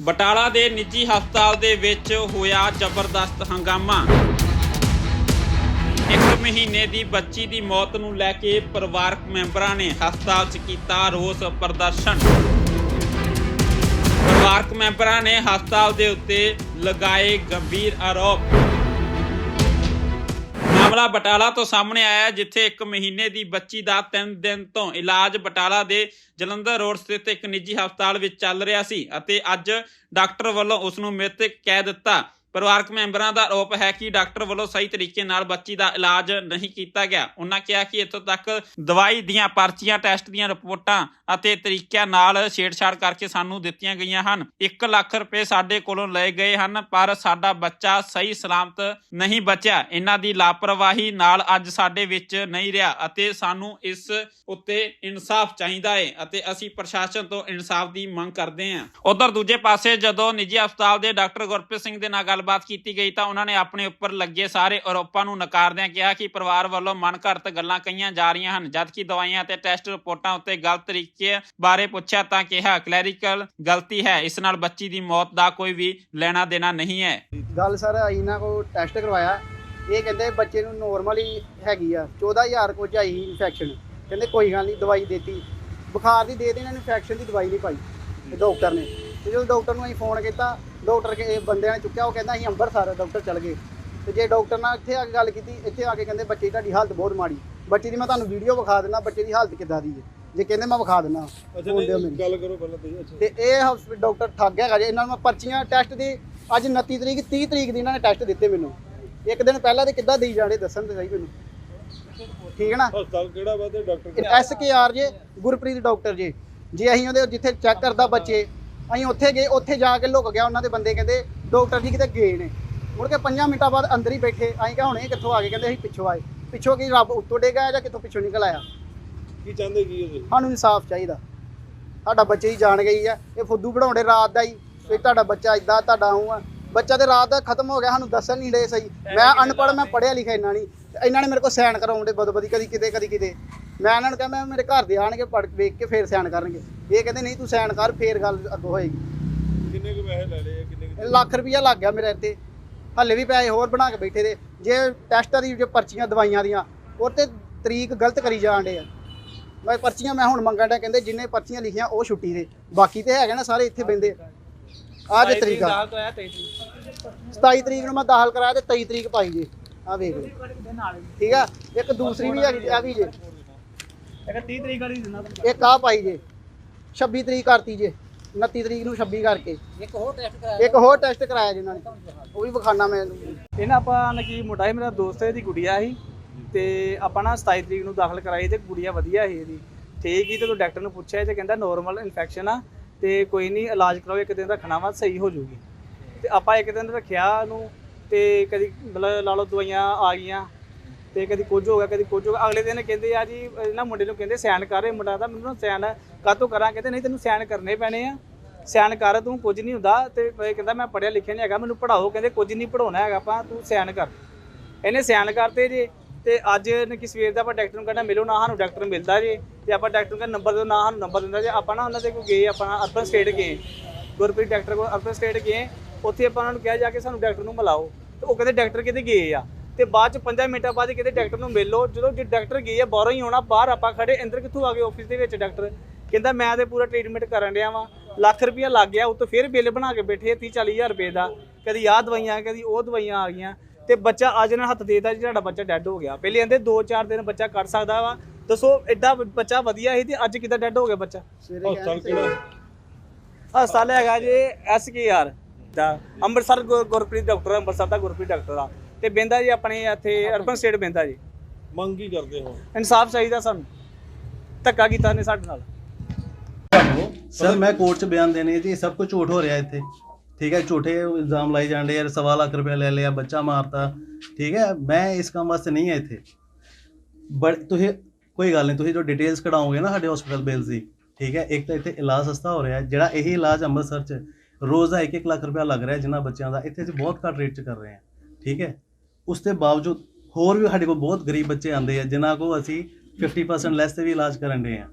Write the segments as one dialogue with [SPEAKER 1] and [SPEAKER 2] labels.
[SPEAKER 1] ਬਟਾਲਾ ਦੇ ਨਿੱਜੀ ਹਸਪਤਾਲ ਦੇ ਵਿੱਚ ਹੋਇਆ ਜ਼ਬਰਦਸਤ ਹੰਗਾਮਾ। ਇੱਕ ਮਹੀਨੇ ਦੀ ਬੱਚੀ ਦੀ ਮੌਤ ਨੂੰ ਲੈ ਕੇ ਪਰਿਵਾਰਕ ਮੈਂਬਰਾਂ ਨੇ ਹਸਪਤਾਲ 'ਚ ਕੀਤਾ ਰੋਸ ਪ੍ਰਦਰਸ਼ਨ। ਪਰਿਵਾਰਕ ਮੈਂਬਰਾਂ ਨੇ ਹਸਪਤਾਲ ਦੇ ਉੱਤੇ ਲਗਾਏ ਗੰਭੀਰ ਆਰੋਪ। ਮਾਮਲਾ ਬਟਾਲਾ ਤੋਂ ਸਾਹਮਣੇ ਆਇਆ ਹੈ, ਜਿੱਥੇ ਇੱਕ ਮਹੀਨੇ ਦੀ ਬੱਚੀ ਦਾ 3 ਦਿਨ ਤੋਂ ਇਲਾਜ ਬਟਾਲਾ ਦੇ ਜਲੰਧਰ ਰੋਡ ਸਥਿਤ ਇੱਕ ਨਿੱਜੀ ਹਸਪਤਾਲ ਵਿੱਚ ਚੱਲ ਰਿਹਾ ਸੀ ਅਤੇ ਅੱਜ ਡਾਕਟਰ ਵੱਲੋਂ ਉਸ ਨੂੰ ਮ੍ਰਿਤਕ ਕਹਿ ਦਿੱਤਾ। ਪਰਿਵਾਰਕ ਮੈਂਬਰਾਂ ਦਾ ਆਰੋਪ ਹੈ ਕਿ ਡਾਕਟਰ ਵੱਲੋਂ ਸਹੀ ਤਰੀਕੇ ਨਾਲ ਬੱਚੀ ਦਾ ਇਲਾਜ ਨਹੀਂ ਕੀਤਾ ਗਿਆ। ਉਹਨਾਂ ਕਿਹਾ ਕਿ ਇੱਥੋਂ ਤੱਕ ਦਵਾਈ ਦੀਆਂ ਪਰਚੀਆਂ, ਟੈਸਟ ਦੀਆਂ ਰਿਪੋਰਟਾਂ ਅਤੇ ਤਰੀਕਿਆਂ ਨਾਲ ਛੇੜਛਾੜ ਕਰਕੇ ਸਾਨੂੰ ਦਿੱਤੀਆਂ ਗਈਆਂ ਹਨ। 1 ਲੱਖ ਰੁਪਏ ਸਾਡੇ ਕੋਲੋਂ ਲਏ ਗਏ ਹਨ, ਪਰ ਸਾਡਾ ਬੱਚਾ ਸਹੀ ਸਲਾਮਤ ਨਹੀਂ ਬਚਿਆ। ਇਹਨਾਂ ਦੀ ਲਾਪਰਵਾਹੀ ਨਾਲ ਅੱਜ ਸਾਡੇ ਵਿੱਚ ਨਹੀਂ ਰਿਹਾ ਅਤੇ ਸਾਨੂੰ ਇਸ ਉੱਤੇ ਇਨਸਾਫ ਚਾਹੀਦਾ ਹੈ ਅਤੇ ਅਸੀਂ ਪ੍ਰਸ਼ਾਸਨ ਤੋਂ ਇਨਸਾਫ ਦੀ ਮੰਗ ਕਰਦੇ ਹਾਂ। ਉਧਰ ਦੂਜੇ ਪਾਸੇ ਜਦੋਂ ਨਿੱਜੀ ਹਸਪਤਾਲ ਦੇ ਡਾਕਟਰ ਗੁਰਪ੍ਰੀਤ ਸਿੰਘ ਦੇ ਨਾਲ ਗੱਲ ਗੱਲਬਾਤ ਕੀਤੀ ਗਈ ਤਾਂ ਉਹਨਾਂ ਨੇ ਆਪਣੇ ਉੱਪਰ ਲੱਗੇ ਸਾਰੇ ਆਰੋਪਾਂ ਨੂੰ ਨਕਾਰਦਿਆਂ ਕਿਹਾ ਕਿ ਪਰਿਵਾਰ ਵੱਲੋਂ ਮਨਘੜਤ ਗੱਲਾਂ ਕਹੀਆਂ ਜਾ ਰਹੀਆਂ ਹਨ, ਜਦਕਿ ਦਵਾਈਆਂ ਅਤੇ ਟੈਸਟ ਰਿਪੋਰਟਾਂ ਉੱਤੇ ਗਲਤ ਤਰੀਕੇ ਬਾਰੇ ਪੁੱਛਿਆ ਤਾਂ ਕਿਹਾ, ਕਲੈਰੀਕਲ ਗਲਤੀ ਹੈ, ਇਸ ਨਾਲ ਬੱਚੀ ਦੀ ਮੌਤ ਦਾ ਕੋਈ ਵੀ ਲੈਣਾ ਦੇਣਾ ਨਹੀਂ ਹੈ।
[SPEAKER 2] ਗੱਲ ਸਰ ਇਹਨਾਂ ਕੋਲ ਟੈਸਟ ਕਰਵਾਇਆ। ਇਹ ਕਹਿੰਦੇ ਬੱਚੇ ਨੂੰ ਨੋਰਮਲ ਹੀ ਹੈਗੀ ਆ 14000 ਕੁਝ ਆਈ ਇਨਫੈਕਸ਼ਨ ਕਹਿੰਦੇ ਕੋਈ ਗੱਲ ਨਹੀਂ, ਦਵਾਈ ਦੇਤੀ। ਬੁਖਾਰ ਦੀ ਦੇ ਦੇ ਇਨਫੈਕਸ਼ਨ ਦੀ ਦਵਾਈ ਨਹੀਂ ਪਾਈ ਡਾਕਟਰ ਨੇ। ਤੇ ਜਦੋਂ ਡਾਕਟਰ ਨੂੰ ਅਸੀਂ ਫੋਨ ਕੀਤਾ ਡਾਕਟਰ ਕੇ ਬੰਦਿਆਂ ਨੇ ਚੁੱਕਿਆ ਉਹ ਕਹਿੰਦਾ ਅਸੀਂ ਅੰਮ੍ਰਿਤਸਰ ਡਾਕਟਰ ਚਲ ਗਏ। ਤੇ ਜੇ ਡਾਕਟਰ ਨਾਲ ਇੱਥੇ ਆ ਕੇ ਗੱਲ ਕੀਤੀ ਇੱਥੇ ਆ ਕੇ ਕਹਿੰਦੇ ਬੱਚੇ ਦੀ ਤੁਹਾਡੀ ਹਾਲਤ ਬਹੁਤ ਮਾੜੀ। ਬੱਚੇ ਦੀ ਮੈਂ ਤੁਹਾਨੂੰ ਵੀਡੀਓ ਵਿਖਾ ਦਿੰਦਾ ਬੱਚੇ ਦੀ ਹਾਲਤ ਕਿੱਦਾਂ ਦੀ ਹੈ? ਜੇ ਕਹਿੰਦੇ ਮੈਂ ਵਿਖਾ ਦਿੰਦਾ ਫੋਨ ਦਿਓ ਮੈਨੂੰ।
[SPEAKER 3] ਗੱਲ ਕਰੋ ਪਹਿਲਾਂ ਤੁਸੀਂ ਅੱਛਾ।
[SPEAKER 2] ਤੇ ਇਹ ਹਸਪੀਟਲ ਡਾਕਟਰ ਠੱਗ ਹੈਗਾ ਜੇ ਇਹਨਾਂ ਨੂੰ ਮੈਂ ਪਰਚੀਆਂ ਟੈਸਟ ਦੀ ਅੱਜ 29 ਤਰੀਕ 30 ਤਰੀਕ ਦੀ ਇਹਨਾਂ ਨੇ ਟੈਸਟ ਦਿੱਤੇ ਮੈਨੂੰ। ਇੱਕ ਦਿਨ ਪਹਿਲਾਂ ਤੇ ਕਿੱਦਾਂ ਦੇਈ ਜਾਣੇ ਦੱਸਣ ਤੇ ਸਹੀ ਮੈਨੂੰ। ਠੀਕ ਹੈ ਨਾ?
[SPEAKER 3] ਹਸਪਤਾਲ ਕਿਹੜਾ ਵਾ ਤੇ ਡਾਕਟਰ
[SPEAKER 2] ਐਸ ਕੇ ਆਰ ਜੇ ਗੁਰਪ੍ਰੀਤ ਡਾਕਟਰ ਜੇ। ਜੇ ਅਸੀਂ ਉਹਦੇ ਜਿੱਥੇ ਚੈੱਕ ਕਰਦਾ ਬੱਚੇ ਅਸੀਂ ਉੱਥੇ ਗਏ ਉੱਥੇ ਜਾ ਕੇ ਲੁਕ ਗਿਆ ਉਹਨਾਂ ਦੇ ਬੰਦੇ ਕਹਿੰਦੇ ਡਾਕਟਰ ਜੀ ਕਿਤੇ ਗਏ ਨੇ। ਮੁੜ ਕੇ 5 ਮਿੰਟਾਂ ਬਾਅਦ ਅੰਦਰ ਹੀ ਬੈਠੇ ਅਸੀਂ ਕਿਹਾ ਹੁਣੇ ਕਿੱਥੋਂ ਆ ਗਏ ਕਹਿੰਦੇ ਅਸੀਂ ਪਿੱਛੋਂ ਆਏ। ਪਿੱਛੋਂ ਕੀ ਰੱਬ ਉੱਤੋਂ ਡੇਗਾ ਜਾਂ ਕਿੱਥੋਂ ਪਿੱਛੋਂ ਨਿਕਲ ਆਇਆ?
[SPEAKER 3] ਕੀ ਚਾਹੁੰਦੇ ਕੀ ਤੁਸੀਂ
[SPEAKER 2] ਸਾਨੂੰ ਇਨਸਾਫ ਚਾਹੀਦਾ। ਸਾਡਾ ਬੱਚੇ ਦੀ ਜਾਣ ਗਈ ਆ ਇਹ ਫੁੱਦੂ ਬਣਾਉਂਦੇ ਰਾਤ ਦਾ ਹੀ। ਵੀ ਤੁਹਾਡਾ ਬੱਚਾ ਇਦਾਂ ਤੁਹਾਡਾ ਹੂੰ ਆ। ਬੱਚਾ ਤੇ ਰਾਤ ਦਾ ਖਤਮ ਹੋ ਗਿਆ ਸਾਨੂੰ ਦੱਸਣ ਨਹੀਂ ਦੇ ਸਹੀ। ਮੈਂ ਅਨਪੜ੍ਹ ਮੈਂ ਪੜ੍ਹਿਆ ਲਿਖਿਆ ਇੰਨਾ ਨਹੀਂ। ਇਹਨਾਂ ਨੇ ਮੇਰੇ ਕੋਲ ਸਾਈਨ ਕਰਾਉਂਦੇ ਬਦਬਦੀ ਕਦੀ ਕਿਤੇ ਕਦੀ ਕਿਤੇ। ਮੈਂ ਇਹਨਾਂ ਨੂੰ ਕਿਹਾ ਮੈਂ ਮੇਰੇ ਘਰ ਦੇ ਆਣਗੇ ਪੜ੍ਹ ਵੇਖ ਕੇ ਫੇਰ ਸਾਈਨ ਕਰਨਗੇ। ਇਹ ਕਹਿੰਦੇ ਨਹੀਂ ਤੂੰ ਸਾਈਨ ਕਰ ਫੇਰ ਗੱਲ ਅੱਗੋਂ ਹੋਏਗੀ।
[SPEAKER 3] ਕਿੰਨੇ ਕੁ ਪੈਸੇ ਲੈ ਲਏ ਆ, ਕਿੰਨੇ ਕੁ
[SPEAKER 2] ਲੱਖ ਰੁਪਈਆ ਲੱਗ ਗਿਆ ਮੇਰੇ ਇੱਥੇ ਹੱਲੇ ਵੀ ਪੈਸੇ ਹੋਰ ਬਣਾ ਕੇ ਬੈਠੇ ਦੇ। ਜੇ ਟੈਸਟਾਂ ਦੀ ਜੇ ਪਰਚੀਆਂ ਦਵਾਈਆਂ ਦੀਆਂ ਉਹ ਤੇ ਤਰੀਕ ਗਲਤ ਕਰੀ ਜਾਣ ਡੇ ਆ। ਮੈਂ ਪਰਚੀਆਂ ਮੈਂ ਹੁਣ ਮੰਗਣ ਦਾ ਕਹਿੰਦੇ ਜਿੰਨੇ ਪਰਚੀਆਂ ਲਿਖੀਆਂ ਉਹ ਛੁੱਟੀ ਦੇ। ਬਾਕੀ ਤੇ ਹੈਗੇ ਨਾ ਸਾਰੇ ਇੱਥੇ ਬੈੰਦੇ। ਆਹ ਜੇ ਤਰੀਕ ਆ। 27 ਤਰੀਕ ਨੂੰ ਮੈਂ ਦਾਖਲ ਕਰਾਇਆ ਤੇ 23 ਤਰੀਕ ਪਾਈ ਜੇ। ਆ ਵੇਖ ਲਓ। ਠੀਕ ਆ? ਇੱਕ ਦੂਸਰੀ ਵੀ ਹੈਗੀ ਆ ਵੀ ਜੇ। ਇੱਕ ਆ ਪਾਈ ਜੇ 26 ਤਰੀਕ ਕਰਤੀ ਜੇ 29 ਤਰੀਕ ਨੂੰ 26 ਕਰਕੇ। ਇੱਕ ਹੋਰ ਟੈਸਟ ਕਰਾਇਆ ਇੱਕ ਹੋਰ ਟੈਸਟ ਕਰਾਇਆ ਜਿਨ੍ਹਾਂ ਨੇ। ਉਹ ਵੀ ਵਿਖਾਣਾ ਮੈਂ
[SPEAKER 4] ਇਹ ਨਾ ਆਪਾਂ ਨਕੀ ਮੁੰਡਾ ਸੀ ਮੇਰਾ ਦੋਸਤ ਇਹਦੀ ਗੁੜੀਆ ਸੀ। ਤੇ ਆਪਾਂ ਨਾ 27 ਤਰੀਕ ਨੂੰ ਦਾਖਲ ਕਰਾਈ ਤੇ ਗੁੜੀਆ ਵਧੀਆ ਸੀ ਇਹਦੀ। ਠੀਕ ਹੀ ਤੇ ਤੂੰ ਡਾਕਟਰ ਨੂੰ ਪੁੱਛਿਆ ਤੇ ਕਹਿੰਦਾ ਨੋਰਮਲ ਇਨਫੈਕਸ਼ਨ ਆ ਤੇ ਕੋਈ ਨਹੀਂ ਇਲਾਜ ਕਰਾਓ ਇੱਕ ਦਿਨ ਰੱਖਣਾ ਵਾ ਸਹੀ ਹੋ ਜਾਊਗੀ। ਤੇ ਆਪਾਂ ਇੱਕ ਦਿਨ ਰੱਖਿਆ ਉਹਨੂੰ ਤੇ ਕਦੀ ਮਤਲਬ ਲਾ ਲਓ ਦਵਾਈਆਂ ਆ ਗਈਆਂ ਤੇ ਕਦੀ ਕੁਝ ਹੋ ਗਿਆ, ਕਦੀ ਕੁਝ ਹੋ ਗਿਆ। ਅਗਲੇ ਦਿਨ ਕਹਿੰਦੇ ਆ ਜੀ, ਇਹਨਾਂ ਮੁੰਡੇ ਨੂੰ ਕਹਿੰਦੇ ਸਾਈਨ ਕਰ ਇਹ ਮੁੰਡਾ ਦਾ ਮੈਨੂੰ ਨਾ ਸਾਈਨ ਕਾਤੋਂ ਕਰਾਂ? ਕਹਿੰਦੇ, ਨਹੀਂ, ਤੈਨੂੰ ਸਾਈਨ ਕਰਨੇ ਪੈਣੇ ਆ। ਸਾਈਨ ਕਰ, ਤੂੰ ਕੁਝ ਨਹੀਂ ਹੁੰਦਾ। ਤੇ ਕਹਿੰਦਾ, ਮੈਂ ਪੜਿਆ ਲਿਖਿਆ ਨਹੀਂ ਹੈਗਾ, ਮੈਨੂੰ ਪੜਾਓ ਕਹਿੰਦੇ, ਕੁਝ ਨਹੀਂ ਪੜਾਉਣਾ ਹੈਗਾ, ਆਪਾਂ, ਤੂੰ ਸਾਈਨ ਕਰ। ਇਹਨੇ ਸਾਈਨ ਕਰਤੇ ਜੇ, ਤੇ ਅੱਜ ਨੇ ਕਿ ਸਵੇਰ ਦਾ ਆਪਾਂ ਡਾਕਟਰ ਨੂੰ ਕਹਿੰਦਾ, ਮਿਲੋ, ਨਾ ਸਾਨੂੰ ਡਾਕਟਰ ਮਿਲਦਾ ਜੇ। ਤੇ ਆਪਾਂ ਡਾਕਟਰ ਨੂੰ ਕਹਿੰਦਾ, ਨੰਬਰ ਦਿਓ, ਨਾ ਸਾਨੂੰ ਨੰਬਰ ਦਿੰਦਾ ਜੇ। ਆਪਾਂ ਨਾ ਉਹਨਾਂ ਦੇ ਕੋਲ ਗਏ, ਆਪਾਂ ਅਰਬਨ ਸਟੇਟ ਗਏ। ਗੁਰਪ੍ਰੀਤ ਡਾਕਟਰ ਕੋਲ ਅਰਬਨ ਸਟੇਟ ਗਏ। ਉੱਥੇ ਆਪਾਂ ਉਹਨਾਂ ਨੂੰ ਕਿਹਾ, ਜਾ ਕੇ ਸਾਨੂੰ ਡਾਕਟਰ ਨੂੰ ਮਿਲਾਓ। ਤੇ ਉਹ ਕਹਿੰਦੇ, ਡਾਕਟਰ ਕਿਤੇ ਗਏ ਆ। ਤੇ ਬਾਅਦ ਚ 5 ਮਿੰਟਾਂ ਬਾਅਦ ਕਿਤੇ ਡਾਕਟਰ ਨੂੰ ਮਿਲ ਲਓ। ਜਦੋਂ ਜੇ ਡਾਕਟਰ ਗਏ ਆ ਬਾਹਰੋਂ ਹੀ ਆਉਣਾ ਬਾਹਰ ਆਪਾਂ ਖੜੇ ਅੰਦਰ ਕਿੱਥੋਂ ਆ ਗਏ ਆਫਿਸ ਦੇ ਵਿੱਚ ਡਾਕਟਰ? ਕਹਿੰਦਾ ਮੈਂ ਤੇ ਪੂਰਾ ਟ੍ਰੀਟਮੈਂਟ ਕਰਨ ਡਿਆ ਵਾਂ। ਲੱਖ ਰੁਪਇਆ ਲੱਗ ਗਿਆ ਉੱਤੋਂ ਫਿਰ ਬਿੱਲ ਬਣਾ ਕੇ ਬੈਠੇ 30 40000 ਰੁਪਏ ਦਾ। ਕਦੀ ਆਹ ਦਵਾਈਆਂ ਕਦੀ ਉਹ ਦਵਾਈਆਂ ਆ ਗਈਆਂ। ਤੇ ਬੱਚਾ ਅੱਜ ਨੇ ਹੱਥ ਦੇਤਾ ਜੀ ਤੁਹਾਡਾ ਬੱਚਾ ਡੈੱਡ ਹੋ ਗਿਆ। ਪਹਿਲੇ ਕਹਿੰਦੇ 2-4 ਦਿਨ ਬੱਚਾ ਕੱਢ ਸਕਦਾ ਵਾ। ਦੱਸੋ ਐਡਾ ਬੱਚਾ ਵਧੀਆ ਸੀ ਤੇ ਅੱਜ ਕਿਦਾਂ ਡੈੱਡ ਹੋ ਗਿਆ ਬੱਚਾ?
[SPEAKER 3] ਹਸਪਤਾਲ ਕਿਹੜਾ
[SPEAKER 4] ਹਸਪਤਾਲ ਹੈਗਾ ਜੀ ਐਸ ਕੇ ਆਰ ਦਾ। ਅੰਮ੍ਰਿਤਸਰ ਗੁਰ- ਗੁਰਪ੍ਰੀਤ ਡਾਕਟਰ ਅੰਮ੍ਰਿਤਸਰ ਦਾ ਗੁਰਪ੍ਰੀਤ ਡਾਕਟਰ ਆ। ਤੇ ਬਹਿੰਦਾ ਜੀ ਆਪਣੇ ਇੱਥੇ ਅਰਬਨ ਸਟੇਟ ਬਹਿੰਦਾ ਜੀ।
[SPEAKER 3] ਮੰਗ ਕੀ ਕਰਦੇ ਹੋ?
[SPEAKER 4] ਇਨਸਾਫ ਚਾਹੀਦਾ ਸਾਨੂੰ। ਧੱਕਾ ਕੀਤਾ ਨੇ ਸਾਡੇ ਨਾਲ।
[SPEAKER 5] ਸਰ ਮੈਂ ਕੋਰਟ 'ਚ ਬਿਆਨ ਦੇਣੇ ਜੀ ਸਭ ਕੁਝ ਝੂਠ ਹੋ ਰਿਹਾ ਇੱਥੇ। ਠੀਕ ਹੈ ਝੂਠੇ ਇਲਜ਼ਾਮ ਲਾਈ ਜਾਂਦੇ ਯਾਰ ਸਵਾ ਲੱਖ ਰੁਪਏ ਲੈ ਲਿਆ ਬੱਚਾ ਮਾਰਤਾ। ਠੀਕ ਹੈ ਮੈਂ ਇਸ ਕੰਮ ਵਾਸਤੇ ਨਹੀਂ ਹੈ ਇੱਥੇ। ਬਟ ਤੁਸੀਂ ਕੋਈ ਗੱਲ ਨਹੀਂ ਤੁਸੀਂ ਜੋ ਡਿਟੇਲਸ ਕਢਾਓਗੇ ਨਾ ਸਾਡੇ ਹਸਪੀਟਲ ਬਿਲਸ ਦੀ ਠੀਕ ਹੈ ਇੱਕ ਤਾਂ ਇੱਥੇ ਇਲਾਜ ਸਸਤਾ ਹੋ ਰਿਹਾ ਜਿਹੜਾ ਇਹੀ ਇਲਾਜ ਅੰਮ੍ਰਿਤਸਰ 'ਚ ਰੋਜ਼ ਦਾ 1-1 ਲੱਖ ਰੁਪਏ ਲੱਗ ਰਿਹਾ ਜਿਨ੍ਹਾਂ ਬੱਚਿਆਂ ਦਾ। ਇੱਥੇ ਅਸੀਂ ਬਹੁਤ ਘੱਟ ਰੇਟ 'ਚ ਕਰ ਰਹੇ ਹਾਂ। ਠੀਕ ਹੈ ਉਸ ਦੇ ਬਾਵਜੂਦ ਹੋਰ ਵੀ ਸਾਡੇ ਕੋਲ ਬਹੁਤ ਗਰੀਬ ਬੱਚੇ ਆਉਂਦੇ ਆ ਜਿਨ੍ਹਾਂ ਕੋ ਅਸੀਂ 50% ਲੈਸ ਤੇ ਵੀ ਇਲਾਜ ਕਰਨ ਦੇ ਆ।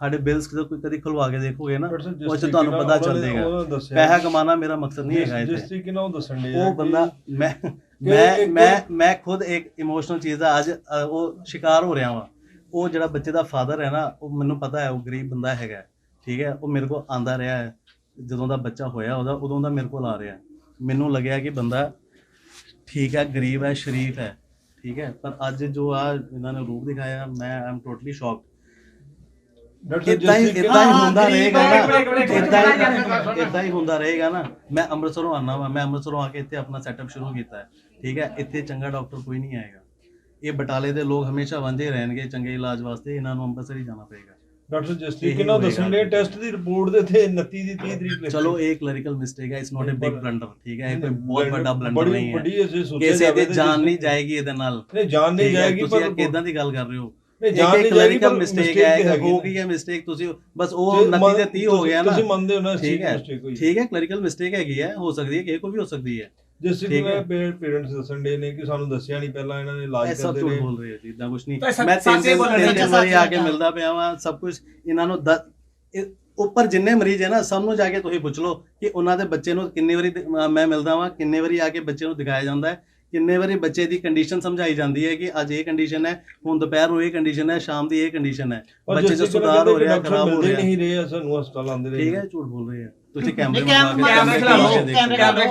[SPEAKER 5] ਸਾਡੇ ਬਿਲਸ ਕੋਈ ਕਦੀ ਖੁਲਵਾ ਕੇ ਦੇਖੋਗੇ ਨਾ ਉਹ 'ਚ ਤੁਹਾਨੂੰ ਪਤਾ ਚੱਲ ਜਾਏਗਾ ਪੈਸਾ ਕਮਾਉਣਾ ਮੇਰਾ ਮਕਸਦ ਨਹੀਂ ਹੈਗਾ
[SPEAKER 3] ਜਿਸ ਤਰੀਕੇ ਨਾਲ ਉਹ ਦੱਸਣ ਦੇ
[SPEAKER 5] ਉਹ ਬੰਦਾ ਮੈਂ ਮੈਂ ਮੈਂ ਮੈਂ ਖੁਦ ਇੱਕ ਇਮੋਸ਼ਨਲ ਚੀਜ਼ ਦਾ ਅੱਜ ਉਹ ਸ਼ਿਕਾਰ ਹੋ ਰਿਹਾ ਵਾਂ। ਉਹ ਜਿਹੜਾ ਬੱਚੇ ਦਾ ਫਾਦਰ ਹੈ ਨਾ ਉਹ ਮੈਨੂੰ ਪਤਾ ਹੈ ਉਹ ਗਰੀਬ ਬੰਦਾ ਹੈਗਾ ਠੀਕ ਹੈ? ਉਹ ਮੇਰੇ ਕੋਲ ਆਂਦਾ ਰਿਹਾ ਹੈ। ਜਦੋਂ ਦਾ ਬੱਚਾ ਹੋਇਆ ਉਹਦਾ ਉਦੋਂ ਦਾ ਮੇਰੇ ਕੋਲ ਆ ਰਿਹਾ ਮੈਨੂੰ ਲੱਗਿਆ ਕਿ ਬੰਦਾ ਠੀਕ ਹੈ ਗਰੀਬ ਹੈ ਸ਼ਰੀਫ ਹੈ ਠੀਕ ਹੈ। ਪਰ ਅੱਜ ਜੋ ਆ ਇਹਨਾਂ ਨੇ ਰੂਪ ਦਿਖਾਇਆ ਮੈਂ ਆਮ ਟੋਟਲੀ ਸ਼ੌਕਡ ਇਦਾਂ ਹੀ ਇਦਾਂ ਹੀ ਹੁੰਦਾ ਰਹੇਗਾ ਨਾ ਇਦਾਂ ਹੀ ਇਦਾਂ ਹੀ ਹੁੰਦਾ ਰਹੇਗਾ ਨਾ। ਮੈਂ ਅੰਮ੍ਰਿਤਸਰੋਂ ਆਨਾ ਵਾ ਮੈਂ ਅੰਮ੍ਰਿਤਸਰੋਂ ਆ ਕੇ ਇੱਥੇ ਆਪਣਾ ਸੈਟਅਪ ਸ਼ੁਰੂ ਕੀਤਾ ਹੈ ਠੀਕ ਹੈ। ਇੱਥੇ ਚੰਗਾ ਡਾਕਟਰ ਕੋਈ ਨਹੀਂ ਆਏਗਾ। ਇਹ ਬਟਾਲੇ ਦੇ ਲੋਕ ਹਮੇਸ਼ਾ ਵਾਂਝੇ ਰਹਿਣਗੇ ਚੰਗੇ ਇਲਾਜ ਵਾਸਤੇ ਇਹਨਾਂ ਨੂੰ ਅੰਮ੍ਰਿਤਸਰ ਹੀ ਜਾਣਾ ਪਏਗਾ।
[SPEAKER 3] ਡਾਕਟਰ ਜਿਸ
[SPEAKER 5] ਇਹੀ
[SPEAKER 3] ਤਰੀਕੇ ਨਾਲ
[SPEAKER 5] ਹੋਏਗਾ।
[SPEAKER 3] ਦੱਸਣ ਦੇ ਟੈਸਟ ਦੀ ਰਿਪੋਰਟ ਦੇ ਤੇ 29 ਦੀ 30 ਤਰੀਕ ਲਿਖੀ।
[SPEAKER 5] ਚਲੋ ਇਹ ਕਲੈਰੀਕਲ ਮਿਸਟੇਕ ਹੈ it's not a big blunder ਠੀਕ ਹੈ ਇਹ ਕੋਈ ਬਹੁਤ ਵੱਡਾ ਬਲੰਡਰ ਨਹੀਂ ਹੈ।
[SPEAKER 3] ਬੜੀ ਅਸੀਂ ਸੋਚਿਆ ਜਾਵੇ ਤੇ
[SPEAKER 5] ਜਾਨ ਨਹੀਂ ਜਾਏਗੀ ਇਹਦੇ ਨਾਲ।
[SPEAKER 3] ਨਹੀਂ ਜਾਨ ਨਹੀਂ ਜਾਏਗੀ
[SPEAKER 5] ਤੁਸੀਂ
[SPEAKER 3] ਪਰ
[SPEAKER 5] ਕਿਦਾਂ ਦੀ ਗੱਲ ਕਰ ਰਹੇ ਹੋ?
[SPEAKER 3] ਨਹੀਂ ਜਾਨ ਨਹੀਂ ਜਾਏਗੀ ਪਰ
[SPEAKER 5] ਮਿਸਟੇਕ ਹੈ ਹੋ। ਗਈ ਹੈ ਮਿਸਟੇਕ ਤੁਸੀਂ ਬਸ ਉਹ
[SPEAKER 3] ਜੇ
[SPEAKER 5] 29 ਤੇ 30 ਹੋ
[SPEAKER 3] ਤੁਸੀਂ-
[SPEAKER 5] ਗਿਆ ਨਾ।
[SPEAKER 3] ਤੁਸੀਂ ਮੰਨਦੇ ਹੋ ਨਾ
[SPEAKER 5] ਠੀਕ ਹੈ ਠੀਕ ਹੈ ਕਲੈਰੀਕਲ ਮਿਸਟੇਕ ਹੈਗੀ ਹੈ ਹੋ ਸਕਦੀ ਹੈ ਕਿਸੇ ਕੋ ਵੀ ਹੋ ਸਕਦੀ ਹੈ।
[SPEAKER 3] ਜਿਸ
[SPEAKER 5] ਠੀਕ
[SPEAKER 3] ਤਰੀਕੇ
[SPEAKER 5] ਹੈ।
[SPEAKER 3] ਪੇਰੈਂਟਸ ਦੱਸਣ ਦੇ ਨੇ ਕਿ ਸਾਨੂੰ ਦੱਸਿਆ ਨਹੀਂ ਪਹਿਲਾਂ ਇਹਨਾਂ ਨੇ ਇਲਾਜ
[SPEAKER 5] ਇਹ ਸਭ
[SPEAKER 3] ਕਰਦੇ
[SPEAKER 5] ਝੂਠ
[SPEAKER 3] ਨੇ
[SPEAKER 5] ਬੋਲ ਰਹੇ ਹੋ ਜੀ ਇਦਾਂ ਕੁਝ ਨਹੀਂ
[SPEAKER 4] ਤਾਂ ਸੱਚ-
[SPEAKER 5] ਮੈਂ ਤਿੰਨ
[SPEAKER 4] ਸੱਚ ਹੀ
[SPEAKER 5] ਦਿਨ
[SPEAKER 4] ਬੋਲਣਾ
[SPEAKER 5] ਤਿੰਨ ਦਿਨ ਵਾਰੀ ਆ ਕੇ ਮਿਲਦਾ ਪਿਆ ਵਾਂ ਸਭ ਕੁਝ ਇਹਨਾਂ ਨੂੰ ਦ- ਇਹ ਉੱਪਰ ਜਿੰਨੇ ਮਰੀਜ਼ ਹੈ ਨਾ ਸਭ ਨੂੰ ਜਾ ਕੇ ਤੁਸੀਂ ਪੁੱਛ ਲਓ ਕਿ ਉਹਨਾਂ ਦੇ ਬੱਚੇ ਨੂੰ ਕਿੰਨੀ ਵਾਰੀ ਦ- ਅਹ ਮੈਂ ਮਿਲਦਾ ਵਾਂ ਕਿੰਨੇ ਵਾਰੀ ਆ ਕੇ ਬੱਚੇ ਨੂੰ ਦਿਖਾਇਆ ਜਾਂਦਾ ਹੈ ਕਿੰਨੇ ਵਾਰੀ ਬੱਚੇ ਦੀ ਕੰਡੀਸ਼ਨ ਸਮਝਾਈ ਜਾਂਦੀ ਹੈ ਕਿ ਅੱਜ ਇਹ ਕੰਡੀਸ਼ਨ ਹੈ ਹੁਣ ਦੁਪਹਿਰ ਨੂੰ ਇਹ ਕੰਡੀਸ਼ਨ ਹੈ ਸ਼ਾਮ ਦੀ ਇਹ ਕੰਡੀਸ਼ਨ ਹੈ। ਬੱਚੇ
[SPEAKER 3] ਜਿਸ
[SPEAKER 5] 'ਚ ਸੁਧਾਰ ਹੋ ਰਿਹਾ
[SPEAKER 3] ਡਾਕਟਰ
[SPEAKER 5] ਖਰਾਬ ਹੋ
[SPEAKER 3] ਮਿਲਦੇ
[SPEAKER 5] ਰਿਹਾ।
[SPEAKER 3] ਨਹੀਂ ਰਹੇ ਸਾਨੂੰ ਹਸਪਤਾਲ ਆਉਂਦੇ ਰਹੇ
[SPEAKER 5] ਠੀਕ ਹੈ ਝੂਠ ਬੋਲ ਰਹੇ ਆ। ਤੁਸੀਂ ਕੈਮਰੇ
[SPEAKER 6] ਕੈਮਰੇ
[SPEAKER 5] ਕੇ
[SPEAKER 6] ਖਿਲਾਓ, ਕੈਮਰੇ। ਖਿਲਾਓ।